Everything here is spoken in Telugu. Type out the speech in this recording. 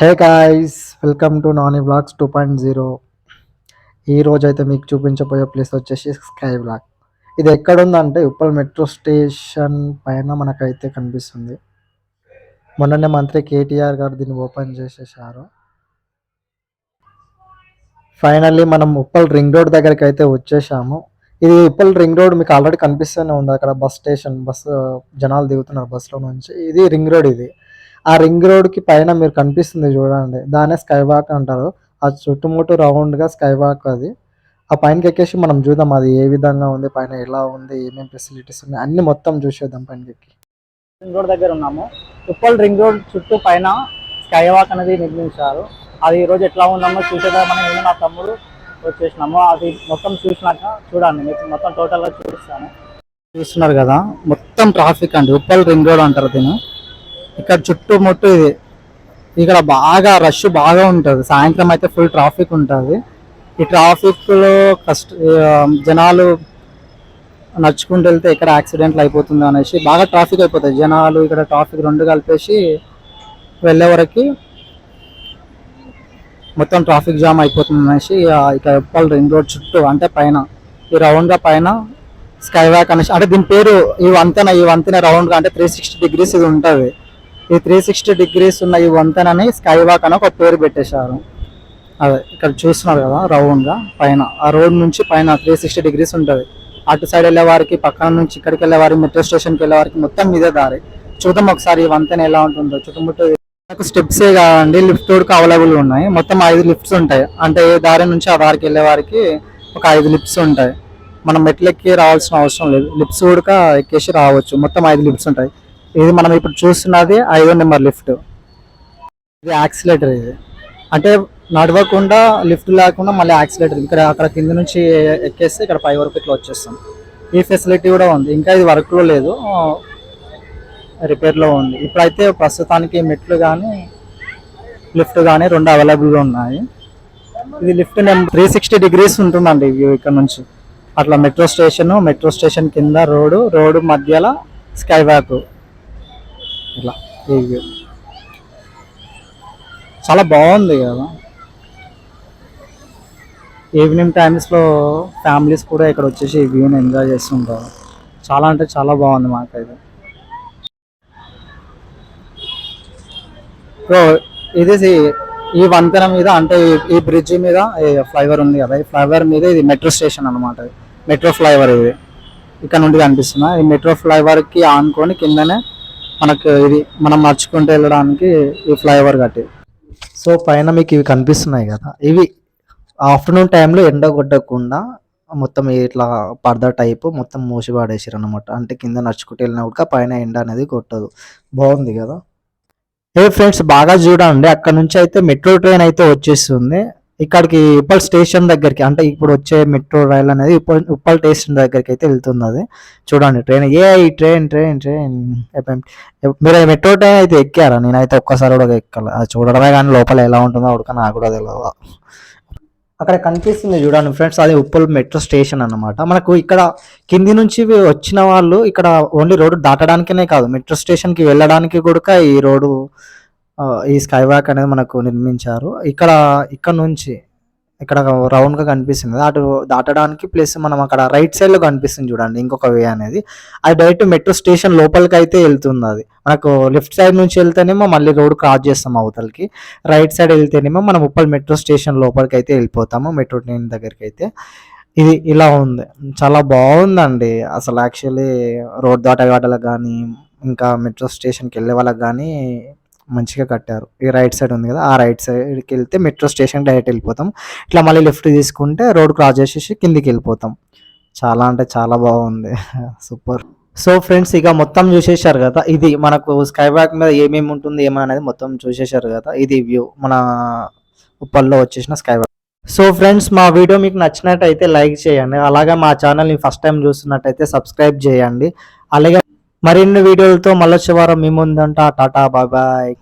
Hey guys welcome to Nani blogs two point zero ఈ అయితే మీకు చూపించబోయే ప్లేస్ వచ్చేసి స్కై బ్లాక్ ఇది ఎక్కడుందంటే ఉప్పల్ మెట్రో స్టేషన్ పైన మనకైతే కనిపిస్తుంది. మొన్ననే మంత్రి కేటీఆర్ గారు దీన్ని ఓపెన్ చేసేసారు ఫైనల్లీ మనం ఉప్పల్ రింగ్ రోడ్ దగ్గరికి అయితే వచ్చేసాము. ఇది ఉప్పల్ రింగ్ రోడ్ మీకు ఆల్రెడీ కనిపిస్తూనే ఉంది. అక్కడ బస్ స్టేషన్ బస్సు జనాలు దిగుతున్నారు బస్సులో నుంచి. ఇది రింగ్ రోడ్ ఇది. ఆ రింగ్ రోడ్కి పైన మీరు కనిపిస్తుంది చూడండి. దానే స్కై వాక్ అంటారు. ఆ చుట్టుముట్టు రౌండ్గా స్కై వాక్ అది. ఆ పైనకి ఎక్కేసి మనం చూద్దాం అది ఏ విధంగా ఉంది పైన ఎలా ఉంది ఏమేమి ఫెసిలిటీస్ ఉన్నాయి అన్ని మొత్తం చూసేద్దాం పైనకి ఎక్కి. రింగ్ రోడ్ దగ్గర ఉన్నాము. ఉప్పల్ రింగ్ రోడ్ చుట్టూ పైన స్కై వాక్ అనేది నిర్మించారు. అది ఈ రోజు ఎట్లా ఉన్నామో చూసేదామని నేను నా తమ్ముడు వచ్చేసినాము అది మొత్తం చూసినాక చూడండి. మీకు మొత్తం టోటల్గా చూపిస్తాను చూస్తున్నారు కదా మొత్తం ట్రాఫిక్ అండి. ఉప్పల్ రింగ్ రోడ్ అంటారు దీన్ని. ఇక్కడ చుట్టుముట్టు ఇది. ఇక్కడ బాగా రష్ బాగా ఉంటుంది. సాయంత్రం అయితే ఫుల్ ట్రాఫిక్ ఉంటుంది. ఈ ట్రాఫిక్లో కష్ట జనాలు నడుచుకుంటూ వెళ్తే ఎక్కడ యాక్సిడెంట్లు అయిపోతుంది అనేసి బాగా ట్రాఫిక్ అయిపోతుంది. జనాలు ఇక్కడ ట్రాఫిక్ రెండు కలిపేసి వెళ్ళే వరకు మొత్తం ట్రాఫిక్ జామ్ అయిపోతుంది అనేసి ఇక్కడ ఇక ఉప్పల్ రింగ్ రోడ్ చుట్టూ అంటే పైన ఈ రౌండ్గా పైన స్కై వ్యాక్ అనేసి అంటే దీని పేరు ఈ వంతెన ఈ వంతెన రౌండ్గా అంటే త్రీ సిక్స్టీ డిగ్రీస్ ఇది ఉంటుంది. ఈ త్రీ సిక్స్టీ డిగ్రీస్ ఉన్న ఈ వంతెనని స్కై వాక్ అని ఒక పేరు పెట్టేశారు. అదే ఇక్కడ చూస్తున్నారు కదా రౌండ్గా పైన. ఆ రోడ్ నుంచి పైన త్రీ సిక్స్టీ డిగ్రీస్ ఉంటుంది. అటు సైడ్ వెళ్ళే వారికి పక్కన నుంచి ఇక్కడికి వెళ్ళే వారికి మెట్రో స్టేషన్కి వెళ్ళే వారికి మొత్తం ఇదే దారి. చూద్దాం ఒకసారి ఈ వంతెన ఎలా ఉంటుందో. చుట్టుముట్టు నాకు స్టెప్సే కాదండి లిఫ్ట్ కూడా అవైలబుల్ ఉన్నాయి. మొత్తం ఐదు లిఫ్ట్స్ ఉంటాయి. అంటే ఏ దారి నుంచి ఆ దారికి వెళ్ళే వారికి ఒక ఐదు లిఫ్ట్స్ ఉంటాయి. మనం మెట్లెక్కి రావాల్సిన అవసరం లేదు. లిప్స్ కూడా ఎక్కేసి రావచ్చు. మొత్తం ఐదు లిప్స్ ఉంటాయి. ఇది మనం ఇప్పుడు చూస్తున్నది ఐదో నెంబర్ లిఫ్ట్. ఇది యాక్సిలేటర్ ఇది. అంటే నడవకుండా లిఫ్ట్ లేకుండా మళ్ళీ యాక్సిలేటర్ ఇక్కడ అక్కడ కింద నుంచి ఎక్కేస్తే ఇక్కడ పై వరకు ఇట్లా వచ్చేస్తాం. ఈ ఫెసిలిటీ కూడా ఉంది. ఇంకా ఇది వర్క్లో లేదు. రిపేర్లో ఉంది. ఇప్పుడైతే ప్రస్తుతానికి మెట్లు కానీ లిఫ్ట్ కానీ రెండు అవైలబుల్గా ఉన్నాయి. ఇది lift number three sixty degrees ఉంటుందండి వ్యూ ఇక్కడ నుంచి. అట్లా మెట్రో స్టేషన్ మెట్రో స్టేషన్ కింద రోడ్డు రోడ్డు మధ్యలో స్కై వాక్ ఇట్లా ఈ వ్యూ చాలా బాగుంది కదా. ఈవినింగ్ టైమ్స్లో ఫ్యామిలీస్ కూడా ఇక్కడ వచ్చేసి ఈ వ్యూని ఎంజాయ్ చేస్తుంటారు. చాలా అంటే చాలా బాగుంది మాకైతే. సో ఇది ఈ వంతెన మీద అంటే ఈ- బ్రిడ్జ్ బ్రిడ్జి మీద ఫ్లైఓవర్ ఉంది కదా ఈ ఫ్లైఓవర్ మీద ఇది మెట్రో స్టేషన్ అనమాట మెట్రో ఫ్లైఓవర్ ఇది. ఇక్కడ నుండి కనిపిస్తున్నా. ఈ మెట్రో ఫ్లైఓవర్కి ఆనుకొని కిందనే మనకు ఇది మనం నడుచుకుంటూ వెళ్ళడానికి ఈ ఫ్లైఓవర్ కట్టి సో పైన మీకు ఇవి కనిపిస్తున్నాయి కదా. ఇవి ఆఫ్టర్నూన్ టైంలో ఎండ కొట్టకుండా మొత్తం ఇట్లా పర్దా టైపు మొత్తం మూసి పడేసారు అనమాట అంటే కింద నడుచుకుంటూ వెళ్ళినా కూడా పైన ఎండ అనేది కొట్టదు. బాగుంది కదా. ఏ ఫ్రెండ్స్ బాగా చూడండి. అక్కడ నుంచి అయితే మెట్రో ట్రైన్ అయితే వచ్చేస్తుంది. ఇక్కడికి ఉప్పల్ స్టేషన్ దగ్గరికి అంటే ఇప్పుడు వచ్చే మెట్రో రైల్ అనేది ఉప్పల్ ఉప్పల్ స్టేషన్ దగ్గరికి అయితే వెళ్తుంది అది చూడండి ట్రైన్ ఏ ఈ ట్రైన్ ట్రైన్ ట్రైన్ మీరు మెట్రో ట్రైన్ అయితే ఎక్కారా? నేనైతే ఒక్కసారి కూడా ఎక్కాలి. అది చూడడమే కానీ లోపల ఎలా ఉంటుందో ఉడక నాకు కూడా తెలియదు అక్కడ కనిపిస్తుంది చూడండి ఫ్రెండ్స్ అది ఉప్పల్ మెట్రో స్టేషన్ అన్నమాట. మనకు ఇక్కడ కింది నుంచి వచ్చిన వాళ్ళు ఇక్కడ ఓన్లీ రోడ్డు దాటడానికనే కాదు మెట్రో స్టేషన్కి వెళ్ళడానికి కూడా ఈ రోడ్డు ఈ స్కై వాక్ అనేది మనకు నిర్మించారు. ఇక్కడ ఇక్కడ నుంచి ఇక్కడ రౌండ్గా కనిపిస్తుంది. అటు దాటడానికి ప్లస్ మనం అక్కడ రైట్ సైడ్లో కనిపిస్తుంది చూడండి ఇంకొక వే అనేది. అది డైరెక్ట్ మెట్రో స్టేషన్ లోపలికి అయితే వెళ్తుంది అది. మనకు లెఫ్ట్ సైడ్ నుంచి వెళ్తేనేమో మళ్ళీ రోడ్ క్రాస్ చేస్తాం అవతలకి. రైట్ సైడ్ వెళ్తేనేమో మనం ఉప్పల్ మెట్రో స్టేషన్ లోపలికి అయితే వెళ్ళిపోతాము మెట్రో ట్రైన్ దగ్గరికి అయితే ఇది ఇలా ఉంది. చాలా బాగుందండి. అసలు యాక్చువల్లీ రోడ్ దాటగాటలకు కానీ ఇంకా మెట్రో స్టేషన్కి వెళ్ళే వాళ్ళకి కానీ మంచిగా కట్టారు. ఈ రైట్ సైడ్ ఉంది కదా ఆ రైట్ సైడ్కి వెళ్తే మెట్రో స్టేషన్ డైరెక్ట్ వెళ్ళిపోతాం. ఇట్లా మళ్ళీ లెఫ్ట్ తీసుకుంటే రోడ్ క్రాస్ చేసేసి కిందికి వెళ్ళిపోతాం. చాలా అంటే చాలా బాగుంది. సూపర్ సో ఫ్రెండ్స్ ఇక మొత్తం చూసేశారు కదా ఇది మనకు స్కై వాక్ మీద ఏమేమి ఉంటుంది ఏమని అనేది మొత్తం చూసేశారు కదా ఇది వ్యూ మన ఉప్పల్లో వచ్చేసిన స్కై వాక్ సో ఫ్రెండ్స్ మా వీడియో మీకు నచ్చినట్టయితే లైక్ చేయండి. అలాగే మా ఛానల్ని ఫస్ట్ టైం చూస్తున్నట్టయితే సబ్స్క్రైబ్ చేయండి. అలాగే మరిన్ని వీడియోలతో మళ్ళొచ్చే వారం మీ ముందంట. టాటా బాబాయ్ బాయ్